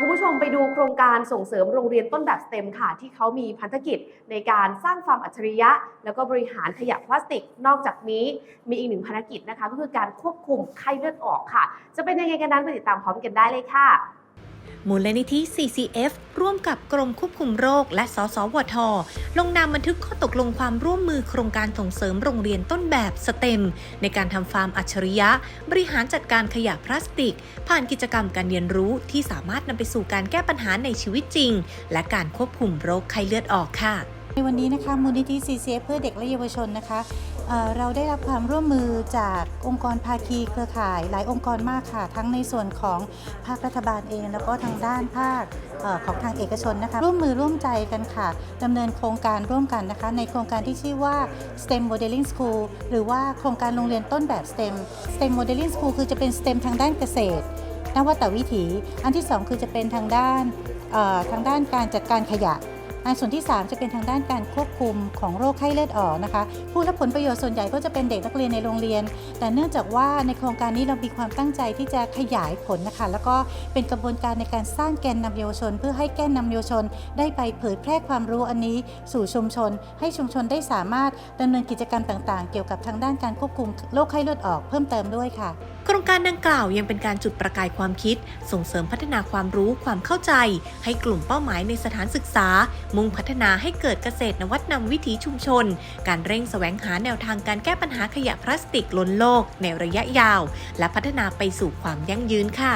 คุณผู้ชมไปดูโครงการส่งเสริมโรงเรียนต้นแบบสเต็มค่ะ ที่เขามีพันธกิจในการสร้างความอัจฉริยะ แล้วก็บริหารขยะพลาสติก นอกจากนี้มีอีกหนึ่งภารกิจนะคะ ก็คือการควบคุมไข้เลือดออกค่ะ จะเป็นยังไงกันนั้นไปติดตามพร้อมกันได้เลยค่ะ มูลนิธิ CCF ร่วมกับกรมควบคุมโรค และสสวท ลงนามบันทึกข้อตกลงความร่วมมือโครงการส่งเสริมโรงเรียนต้นแบบสเต็ม ในการทำฟาร์มอัจฉริยะ บริหารจัดการขยะพลาสติก ผ่านกิจกรรมการเรียนรู้ที่สามารถนำไปสู่การแก้ปัญหาในชีวิตจริง และการควบคุมโรคไข้เลือดออกค่ะ ในวันนี้นะคะมูลนิธิ CCF เพื่อเด็กและเยาวชนนะคะเเราได้รับความร่วมมือจากองค์กรภาคีเครือข่าย หลายองค์กรมากค่ะ ทั้งในส่วนของภาครัฐบาลเอง แล้วก็ทางด้านภาคออของทางเอกชนนะคะ ร่วมมือร่วมใจกันค่ะดำเนินโครงการร่วมกันนะคะ ในโครงการที่ชื่อว่า STEM Modeling School หรือว่าโครงการโรงเรียนต้นแบบ STEM STEM Modeling School คือจะเป็น STEM ทางด้านเกษตรนวัตวิถี อันที่ 2 คือจะเป็นทางด้านทางด้านการจัดการขยะ อันส่วนที่ 3 จะเป็นทางด้านการควบคุมของโรคไข้เลือดออกนะคะผู้รับผลประโยชน์ส่วนใหญ่ก็จะเป็นเด็กนักเรียนในโรงเรียน แต่เนื่องจากว่าในโครงการนี้เรามีความตั้งใจที่จะขยายผลนะคะ แล้วก็เป็นกระบวนการในการสร้างแกนนำเยาวชน เพื่อให้แกนนำเยาวชน ได้ไปเผยแพร่ความรู้อันนี้สู่ชุมชน ให้ชุมชนได้สามารถดำเนินกิจกรรมต่าง ๆ เกี่ยวกับทางด้านการควบคุมโรคไข้เลือดออกเพิ่มเติมด้วยค่ะโครงการดังกล่าวยังเป็นการจุดประกายความคิด ส่งเสริมพัฒนาความรู้ความเข้าใจ ให้กลุ่มเป้าหมายในสถานศึกษามุ่งพัฒนาให้เกิดเกษตรนวัตนำวิถีชุมชน การเร่งแสวงหาแนวทางการแก้ปัญหาขยะพลาสติกล้นโลกในระยะยาว และพัฒนาไปสู่ความยั่งยืนค่ะ